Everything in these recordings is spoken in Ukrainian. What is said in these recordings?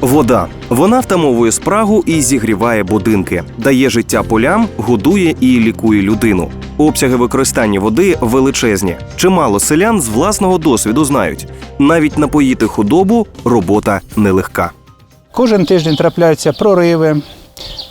Вода. Вона втамовує спрагу і зігріває будинки, дає життя полям, годує і лікує людину. Обсяги використання води величезні. Чимало селян з власного досвіду знають. Навіть напоїти худобу робота нелегка. Кожен тиждень трапляються прориви,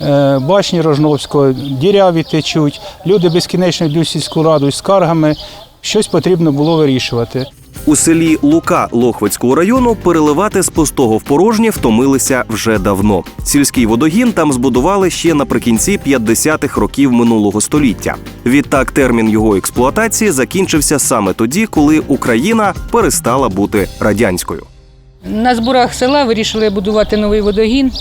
е, башні Рожновського, діряві течуть. Люди безкінечно йдуть сільську раду з скаргами. Щось потрібно було вирішувати. У селі Лука Лохвицького району переливати з пустого в порожнє втомилися вже давно. Сільський водогін там збудували ще наприкінці 50-х років минулого століття. Відтак термін його експлуатації закінчився саме тоді, коли Україна перестала бути радянською. На зборах села вирішили будувати новий водогін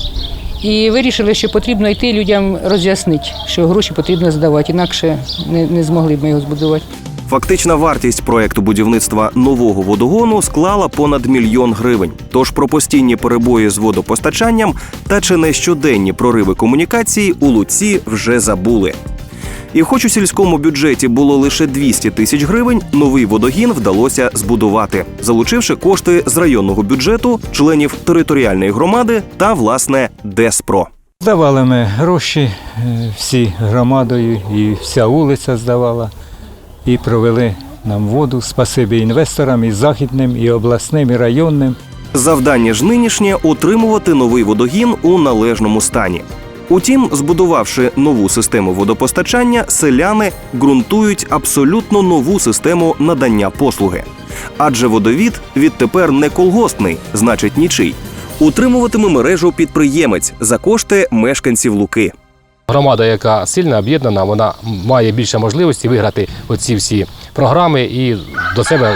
і вирішили, що потрібно йти людям роз'яснити, що гроші потрібно здавати, інакше не, не змогли б ми його збудувати. Фактична вартість проекту будівництва нового водогону склала понад мільйон гривень. Тож про постійні перебої з водопостачанням та чи не щоденні прориви комунікації у Луці вже забули. І хоч у сільському бюджеті було лише 200 тисяч гривень, новий водогін вдалося збудувати, залучивши кошти з районного бюджету, членів територіальної громади та власне Деспро. Здавали ми гроші е, всі громадою, і вся вулиця здавала. І провели нам воду. Спасибі інвесторам, і західним, і обласним, і районним. Завдання ж нинішнє утримувати новий водогін у належному стані. Утім, збудувавши нову систему водопостачання, селяни ґрунтують абсолютно нову систему надання послуги. Адже водовід відтепер не колгоспний, значить нічий. Утримуватиме мережу підприємець за кошти мешканців Луки. Громада, яка сильно об'єднана, вона має більше можливості виграти оці всі програми і до себе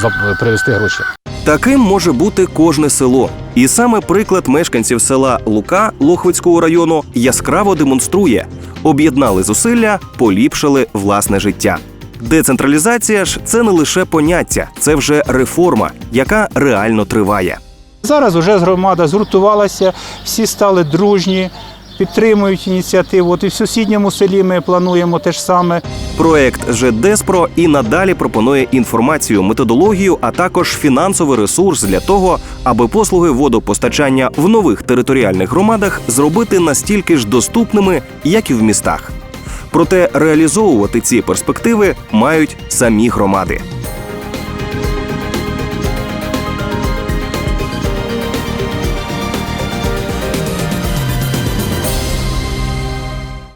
за- привести гроші. Таким може бути кожне село. І саме приклад мешканців села Лука Лохвицького району яскраво демонструє: об'єднали зусилля, поліпшили власне життя. Децентралізація ж це не лише поняття, це вже реформа, яка реально триває. Зараз вже громада згуртувалася, всі стали дружні, підтримують ініціативу. От і в сусідньому селі ми плануємо те ж саме. Проект ЖДЕСПРО і надалі пропонує інформацію, методологію, а також фінансовий ресурс для того, аби послуги водопостачання в нових територіальних громадах зробити настільки ж доступними, як і в містах. Проте реалізовувати ці перспективи мають самі громади.